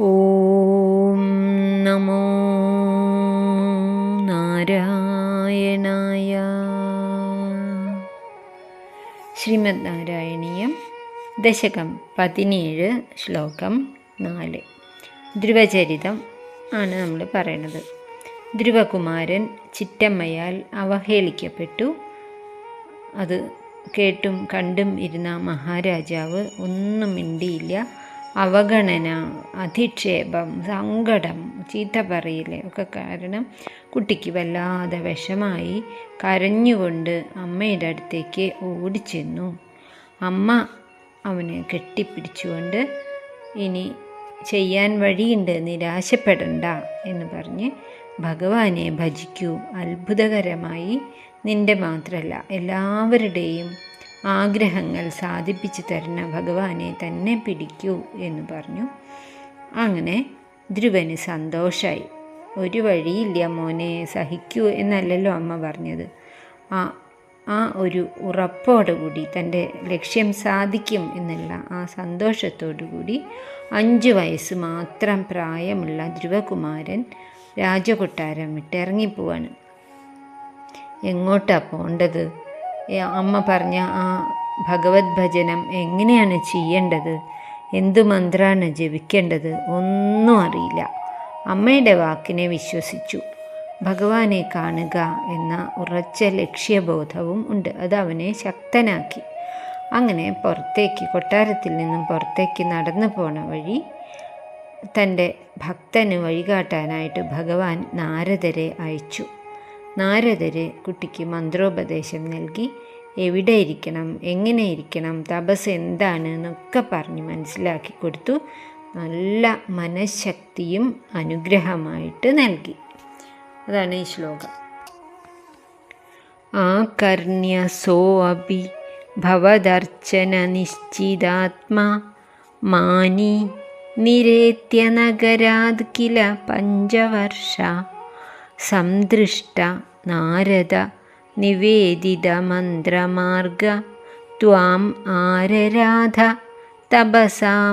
ഓം നമോ നാരായണായ. ശ്രീമദ് നാരായണീയം ദശകം പതിനേഴ് ശ്ലോകം നാല്. ധ്രുവചരിതം ആണ് നമ്മൾ പറയുന്നത് ധ്രുവകുമാരൻ ചിറ്റമ്മയാൽ അവഹേളിക്കപ്പെട്ടു. അത് കേട്ടും കണ്ടും ഇരുന്ന മഹാരാജാവ് ഒന്നും മിണ്ടിയില്ല. അവഗണന അധിക്ഷേപം സങ്കടം ചീത്ത പറയൽ ഒക്കെ കാരണം കുട്ടിക്ക് വല്ലാതെ വിഷമായി കരഞ്ഞുകൊണ്ട് അമ്മയുടെ അടുത്തേക്ക് ഓടിച്ചെന്നു. അമ്മ അവനെ കെട്ടിപ്പിടിച്ചുകൊണ്ട് ഇനി ചെയ്യാൻ വഴിയുണ്ട് നിരാശപ്പെടണ്ട എന്ന് പറഞ്ഞ് ഭഗവാനെ ഭജിക്കൂ. അത്ഭുതകരമായി. നിന്റെ മാത്രമല്ല എല്ലാവരുടെയും ആഗ്രഹങ്ങൾ സാധിപ്പിച്ചു തരുന്ന ഭഗവാനെ തന്നെ പിടിക്കൂ എന്ന് പറഞ്ഞു. അങ്ങനെ ധ്രുവന് സന്തോഷമായി ഒരു വഴിയില്ല മോനെ സഹിക്കൂ എന്നല്ലല്ലോ അമ്മ പറഞ്ഞത്. ആ ആ ഒരു ഉറപ്പോടുകൂടി തന്റെ ലക്ഷ്യം സാധിക്കും എന്നുള്ള ആ സന്തോഷത്തോടു കൂടി അഞ്ച് വയസ്സ് മാത്രം പ്രായമുള്ള ധ്രുവകുമാരൻ രാജകൊട്ടാരം വിട്ടിറങ്ങിപ്പോവാണ് എങ്ങോട്ടാണ് എങ്ങോട്ടാ പോണ്ടത്? അമ്മ പറഞ്ഞ ആ ഭഗവത് ഭജനം എങ്ങനെയാണ് ചെയ്യേണ്ടത്? എന്തു മന്ത്രമാണ് ജപിക്കേണ്ടത്? ഒന്നും അറിയില്ല. അമ്മയുടെ വാക്കിനെ വിശ്വസിച്ചു. ഭഗവാനെ കാണുക എന്ന ഉറച്ച ലക്ഷ്യബോധവും ഉണ്ട്. അത് അവനെ ശക്തനാക്കി. അങ്ങനെ പുറത്തേക്ക് കൊട്ടാരത്തിൽ നിന്നും പുറത്തേക്ക് നടന്നു പോണ വഴി തന്റെ ഭക്തന് വഴികാട്ടാനായിട്ട് ഭഗവാൻ നാരദരെ അയച്ചു. നാരദര് കുട്ടിക്ക് മന്ത്രോപദേശം നൽകി എവിടെ ഇരിക്കണം എങ്ങനെ ഇരിക്കണം തപസ് എന്താണ്? എന്നൊക്കെ പറഞ്ഞ് മനസ്സിലാക്കി കൊടുത്തു. നല്ല മനഃശക്തിയും അനുഗ്രഹമായിട്ട് നൽകി. അതാണ് ഈ ശ്ലോകം. ആ ആകർണ്യസോ അപി ഭവദർച്ചന നിശ്ചിതാത്മാ മാനി നിരേത്യ നഗരാത് കില പഞ്ചവർഷ. സംദൃഷ്ട നാരദ നിവേദിത മന്ത്രമാർഗ. ത്വാം ആരരാധ തപസാ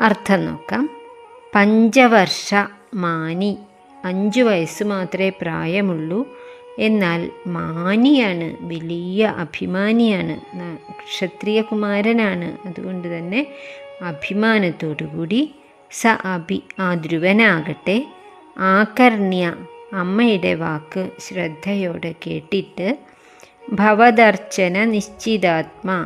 അർത്ഥം നോക്കാം. പഞ്ചവർഷ മാനി അഞ്ചു വയസ്സ് മാത്രമേ പ്രായമുള്ളൂ. എന്നാൽ മാനിയാണ് വലിയ അഭിമാനിയാണ്. ക്ഷത്രിയ കുമാരനാണ് അതുകൊണ്ട് തന്നെ അഭിമാനത്തോടുകൂടി സ അഭി ആ ധ്രുവനാകട്ടെ ആകർണ്യ അമ്മയുടെ വാക്ക് ശ്രദ്ധയോടെ കേട്ടിട്ട് ഭവദർച്ചന നിശ്ചിതാത്മാ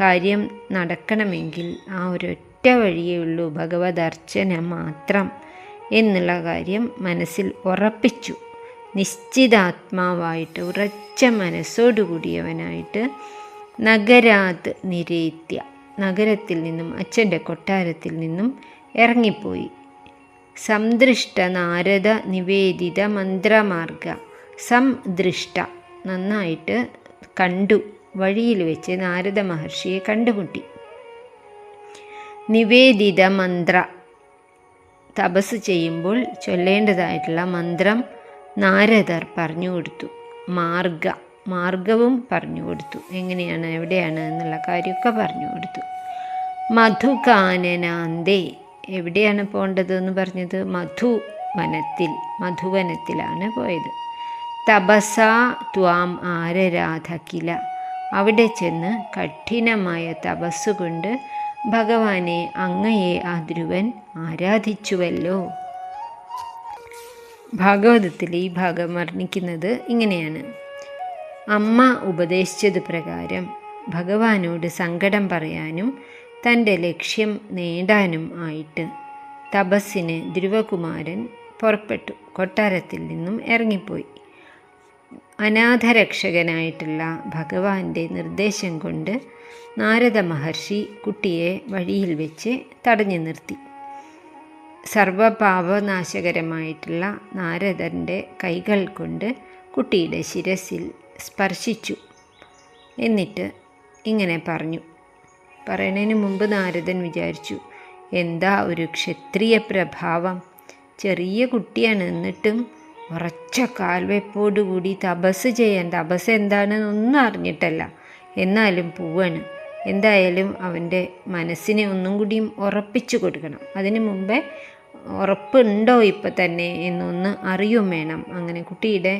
കാര്യം നടക്കണമെങ്കിൽ ആ ഒരൊറ്റ വഴിയേ ഉള്ളൂ. ഭഗവദർച്ചന മാത്രം എന്നുള്ള കാര്യം മനസ്സിൽ ഉറപ്പിച്ചു. നിശ്ചിതാത്മാവായിട്ട് ഉറച്ച മനസ്സോടുകൂടിയവനായിട്ട് നഗരാത് നിരേത്യ. നഗരത്തിൽ നിന്നും അച്ഛന്റെ കൊട്ടാരത്തിൽ നിന്നും ഇറങ്ങിപ്പോയി. സംദൃഷ്ട നാരദ നിവേദിത മന്ത്രമാർഗ സംദൃഷ്ട നന്നായിട്ട് കണ്ടു. വഴിയിൽ വെച്ച് നാരദ മഹർഷിയെ കണ്ടുമുട്ടി. നിവേദിത മന്ത്ര തപസ് ചെയ്യുമ്പോൾ ചൊല്ലേണ്ടതായിട്ടുള്ള മന്ത്രം നാരദർ പറഞ്ഞു കൊടുത്തു. മാർഗ മാർഗവും പറഞ്ഞു കൊടുത്തു. എങ്ങനെയാണ് എവിടെയാണ് എന്നുള്ള കാര്യമൊക്കെ പറഞ്ഞു കൊടുത്തു. മധുകാനനാന്തേ എവിടെയാണ് പോകേണ്ടത് എന്ന് പറഞ്ഞത്? മധു വനത്തിൽ മധുവനത്തിലാണ് പോയത്. തപസ ത്വാം ആരരാധകില അവിടെ ചെന്ന് കഠിനമായ തപസ്സുകൊണ്ട് ഭഗവാനെ അങ്ങയെ ആ ധ്രുവൻ ആരാധിച്ചുവല്ലോ. ഭാഗവതത്തിൽ ഈ ഭാഗം വർണിക്കുന്നത് ഇങ്ങനെയാണ്. അമ്മ ഉപദേശിച്ചത് പ്രകാരം ഭഗവാനോട് സങ്കടം പറയാനും തന്റെ ലക്ഷ്യം നേടാനും ആയിട്ട് തപസ്സിന് ധ്രുവകുമാരൻ പുറപ്പെട്ടു. കൊട്ടാരത്തിൽ നിന്നും ഇറങ്ങിപ്പോയി. അനാഥരക്ഷകനായിട്ടുള്ള ഭഗവാന്റെ നിർദ്ദേശം കൊണ്ട് നാരദ മഹർഷി കുട്ടിയെ വഴിയിൽ വെച്ച് തടഞ്ഞു നിർത്തി. സർവപാപനാശകരമായിട്ടുള്ള നാരദന്റെ കൈകൾ കൊണ്ട് കുട്ടിയുടെ ശിരസിൽ സ്പർശിച്ചു. എന്നിട്ട് ഇങ്ങനെ പറഞ്ഞു. പറയണതിന് മുമ്പ് നാരദൻ വിചാരിച്ചു എന്താ ഒരു ക്ഷത്രിയ പ്രഭാവം? ചെറിയ കുട്ടിയാണ്. എന്നിട്ടും ഉറച്ച കാൽവെപ്പോടുകൂടി തപസ് ചെയ്യാൻ തപസ് എന്താണെന്നൊന്നും അറിഞ്ഞിട്ടല്ല. എന്നാലും പോവാണ്. എന്തായാലും അവന്റെ മനസ്സിനെ ഒന്നും കൂടിയും ഉറപ്പിച്ചു കൊടുക്കണം. അതിന് മുമ്പേ ഉറപ്പുണ്ടോ ഇപ്പം തന്നെ എന്നൊന്ന് അറിയും വേണം. അങ്ങനെ കുട്ടിയുടെ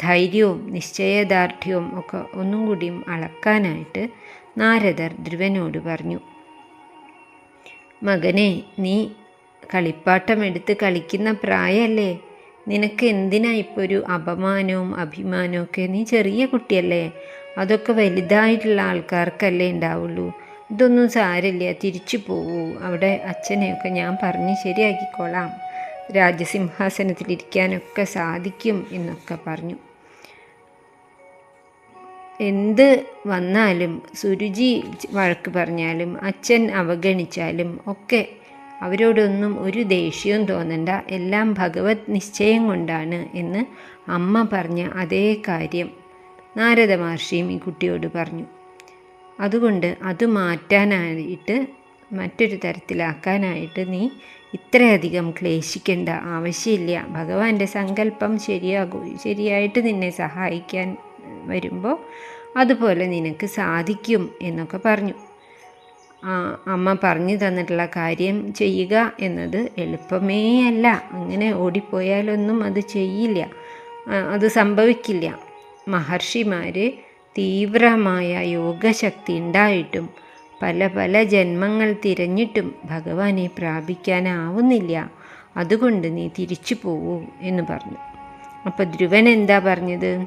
ധൈര്യവും നിശ്ചയദാർഢ്യവും ഒക്കെ ഒന്നും കൂടിയും അളക്കാനായിട്ട് നാരദർ ധ്രുവനോട് പറഞ്ഞു മകനെ നീ കളിപ്പാട്ടം എടുത്ത് കളിക്കുന്ന പ്രായമല്ലേ നിനക്ക് എന്തിനാ ഇപ്പോൾ ഒരു അപമാനവും അഭിമാനവും ഒക്കെ? നീ ചെറിയ കുട്ടിയല്ലേ. അതൊക്കെ വലുതായിട്ടുള്ള ആൾക്കാർക്കല്ലേ ഉണ്ടാവുള്ളൂ. ഇതൊന്നും സാരില്ല തിരിച്ചു പോവൂ. അവിടെ അച്ഛനെയൊക്കെ ഞാൻ പറഞ്ഞ് ശരിയാക്കിക്കോളാം. രാജസിംഹാസനത്തിലിരിക്കാനൊക്കെ സാധിക്കും എന്നൊക്കെ പറഞ്ഞു. എന്ത് വന്നാലും സുരുചി വഴക്ക് പറഞ്ഞാലും അച്ഛൻ അവഗണിച്ചാലും ഒക്കെ അവരോടൊന്നും ഒരു ദേഷ്യവും തോന്നണ്ട. എല്ലാം ഭഗവത് നിശ്ചയം കൊണ്ടാണ് എന്ന് അമ്മ പറഞ്ഞ അതേ കാര്യം നാരദ മഹർഷിയും ഈ കുട്ടിയോട് പറഞ്ഞു. അതുകൊണ്ട് അത് മാറ്റാനായിട്ട് മറ്റൊരു തരത്തിലാക്കാനായിട്ട് നീ ഇത്രയധികം ക്ലേശിക്കേണ്ട ആവശ്യമില്ല. ഭഗവാന്റെ സങ്കല്പം ശരിയാകൂ ശരിയായിട്ട് നിന്നെ സഹായിക്കാൻ വരുമ്പോൾ അതുപോലെ നിനക്ക് സാധിക്കും എന്നൊക്കെ പറഞ്ഞു. അമ്മ പറഞ്ഞു തന്നിട്ടുള്ള കാര്യം ചെയ്യുക എന്നത് എളുപ്പമേ അല്ല. അങ്ങനെ ഓടിപ്പോയാലൊന്നും അത് ചെയ്യില്ല. അത് സംഭവിക്കില്ല. മഹർഷിമാർ തീവ്രമായ യോഗശക്തി ഉണ്ടായിട്ടും പല പല ജന്മങ്ങൾ തിരഞ്ഞിട്ടും ഭഗവാനെ പ്രാപിക്കാനാവുന്നില്ല. അതുകൊണ്ട് നീ തിരിച്ചു പോവൂ എന്ന് പറഞ്ഞു. അപ്പോൾ ധ്രുവൻ എന്താ പറഞ്ഞത്?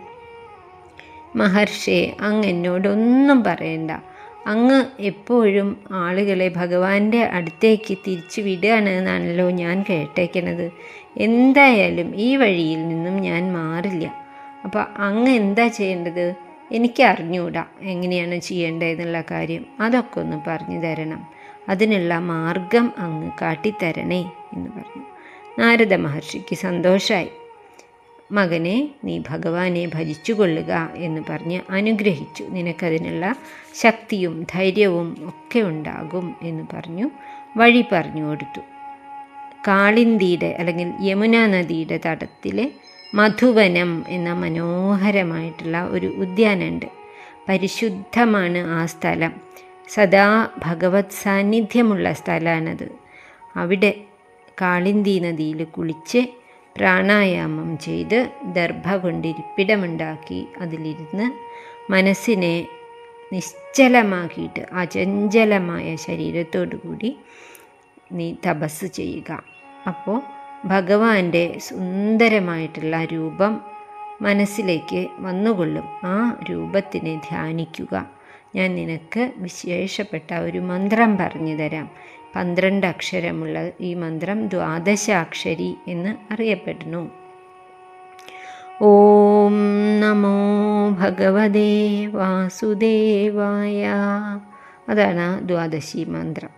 മഹർഷേ അങ്ങ് എന്നോടൊന്നും പറയണ്ട. അങ്ങ് എപ്പോഴും ആളുകളെ ഭഗവാന്റെ അടുത്തേക്ക് തിരിച്ചു വിടുകയാണ് എന്നാണല്ലോ ഞാൻ കേട്ടേക്കണത്. എന്തായാലും ഈ വഴിയിൽ നിന്നും ഞാൻ മാറില്ല. അപ്പോൾ അങ്ങ് എന്താ ചെയ്യേണ്ടത്? എനിക്ക് അറിഞ്ഞുകൂടാ എങ്ങനെയാണ് ചെയ്യേണ്ടതെന്നുള്ള കാര്യം. അതൊക്കെ ഒന്ന് പറഞ്ഞു തരണം. അതിനുള്ള മാർഗം അങ്ങ് കാട്ടിത്തരണേ എന്ന് പറഞ്ഞു. നാരദ മഹർഷിക്ക് സന്തോഷമായി മകനെ നീ ഭഗവാനെ ഭജിച്ചുകൊള്ളുക എന്ന് പറഞ്ഞ് അനുഗ്രഹിച്ചു. നിനക്കതിനുള്ള ശക്തിയും ധൈര്യവും ഒക്കെ ഉണ്ടാകും എന്ന് പറഞ്ഞു വഴി പറഞ്ഞു കൊടുത്തു. കാളിന്തിയുടെ അല്ലെങ്കിൽ യമുന നദിയുടെ തടത്തിലെ മധുവനം എന്ന മനോഹരമായിട്ടുള്ള ഒരു ഉദ്യാനമുണ്ട്. പരിശുദ്ധമാണ് ആ സ്ഥലം. സദാ ഭഗവത് സാന്നിധ്യമുള്ള സ്ഥലമാണത്. അവിടെ കാളിന്തി നദിയിൽ കുളിച്ച് പ്രാണായാമം ചെയ്ത് ദർഭ കൊണ്ടിരിപ്പിടമുണ്ടാക്കി അതിലിരുന്ന് മനസ്സിനെ നിശ്ചലമാക്കിയിട്ട് അചഞ്ചലമായ ശരീരത്തോടു കൂടി നീ തപസ് ചെയ്യുക. അപ്പോൾ ഭഗവാന്റെ സുന്ദരമായിട്ടുള്ള രൂപം മനസ്സിലേക്ക് വന്നുകൊള്ളും. ആ രൂപത്തിനെ ധ്യാനിക്കുക. ഞാൻ നിനക്ക് വിശേഷപ്പെട്ട ഒരു മന്ത്രം പറഞ്ഞു തരാം. പന്ത്രണ്ട് അക്ഷരമുള്ള ഈ മന്ത്രം ദ്വാദശാക്ഷരി എന്ന് അറിയപ്പെടുന്നു. ഓം നമോ ഭഗവതേ വാസുദേവായ. അതാണ് ദ്വാദശി മന്ത്രം.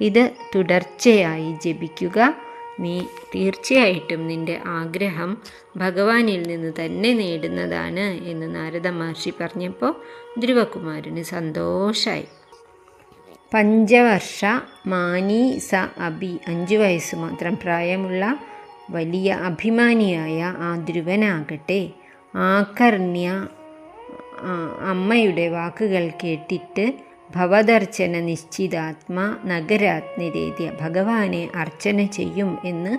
ഇത് തുടർച്ചയായി ജപിക്കുക. നീ തീർച്ചയായിട്ടും നിന്റെ ആഗ്രഹം ഭഗവാനിൽ നിന്ന് തന്നെ നേടുന്നതാണ് എന്ന് നാരദ മഹർഷി പറഞ്ഞപ്പോൾ ധ്രുവകുമാരന് സന്തോഷമായി പഞ്ചവർഷ മാനി സ അബി അഞ്ചു വയസ്സ് മാത്രം പ്രായമുള്ള വലിയ അഭിമാനിയായ ആ ധ്രുവനാകട്ടെ. ആകർണ്യ അമ്മയുടെ വാക്കുകൾ കേട്ടിട്ട് ഭവദർശന നിശ്ചിതാത്മ നഗരാത്നിരേദ്യ ഭഗവാനെ അർച്ചന ചെയ്യും എന്ന്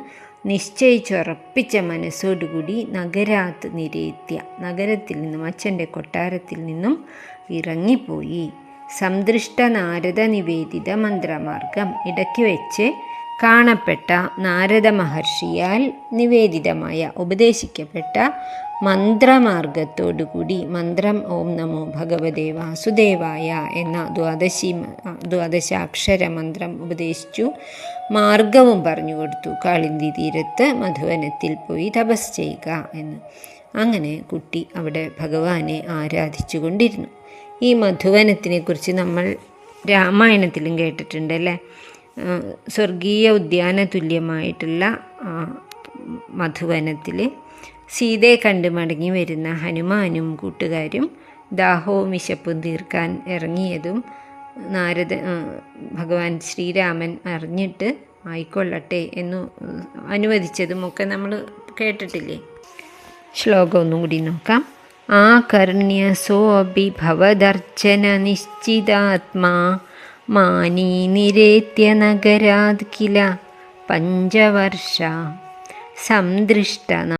നിശ്ചയിച്ചുറപ്പിച്ച മനസ്സോടുകൂടി നഗരാത് നിരേദ്യ നഗരത്തിൽ നിന്നും അച്ഛന്റെ കൊട്ടാരത്തിൽ നിന്നും ഇറങ്ങിപ്പോയി. സംദൃഷ്ട നാരദ നിവേദിത മന്ത്രമാർഗം ഇടയ്ക്ക് വെച്ച് കാണപ്പെട്ട നാരദ മഹർഷിയാൽ നിവേദിതമായ ഉപദേശിക്കപ്പെട്ട മന്ത്രമാർഗത്തോടുകൂടി മന്ത്രം ഓം നമോ ഭഗവതേ വാസുദേവായ എന്ന ദ്വാദശി ദ്വാദശാക്ഷര മന്ത്രം ഉപദേശിച്ചു. മാർഗവും പറഞ്ഞു കൊടുത്തു. കാളിന്തി തീരത്ത് മധുവനത്തിൽ പോയി തപസ് ചെയ്യുക എന്ന്. അങ്ങനെ കുട്ടി അവിടെ ഭഗവാനെ ആരാധിച്ചു കൊണ്ടിരുന്നു ഈ മധുവനത്തിനെക്കുറിച്ച് നമ്മൾ രാമായണത്തിലും കേട്ടിട്ടുണ്ട് അല്ലേ? സ്വർഗീയ ഉദ്യാന തുല്യമായിട്ടുള്ള മധുവനത്തിൽ സീതയെ കണ്ട് മടങ്ങി വരുന്ന ഹനുമാനും കൂട്ടുകാരും ദാഹവും വിശപ്പും തീർക്കാൻ ഇറങ്ങിയതും നാരദ ഭഗവാൻ ശ്രീരാമൻ അറിഞ്ഞിട്ട് ആയിക്കൊള്ളട്ടെ എന്നു അനുവദിച്ചതും ഒക്കെ നമ്മൾ കേട്ടിട്ടില്ലേ? ശ്ലോകം ഒന്നും കൂടി നോക്കാം. ആകർണ്യസോऽपि ഭവദർച്ചനനിശ്ചിതാത്മാ മാനീ നിരേത്യ നഗരാത് കില പഞ്ചവർഷ സന്ദൃഷ്ട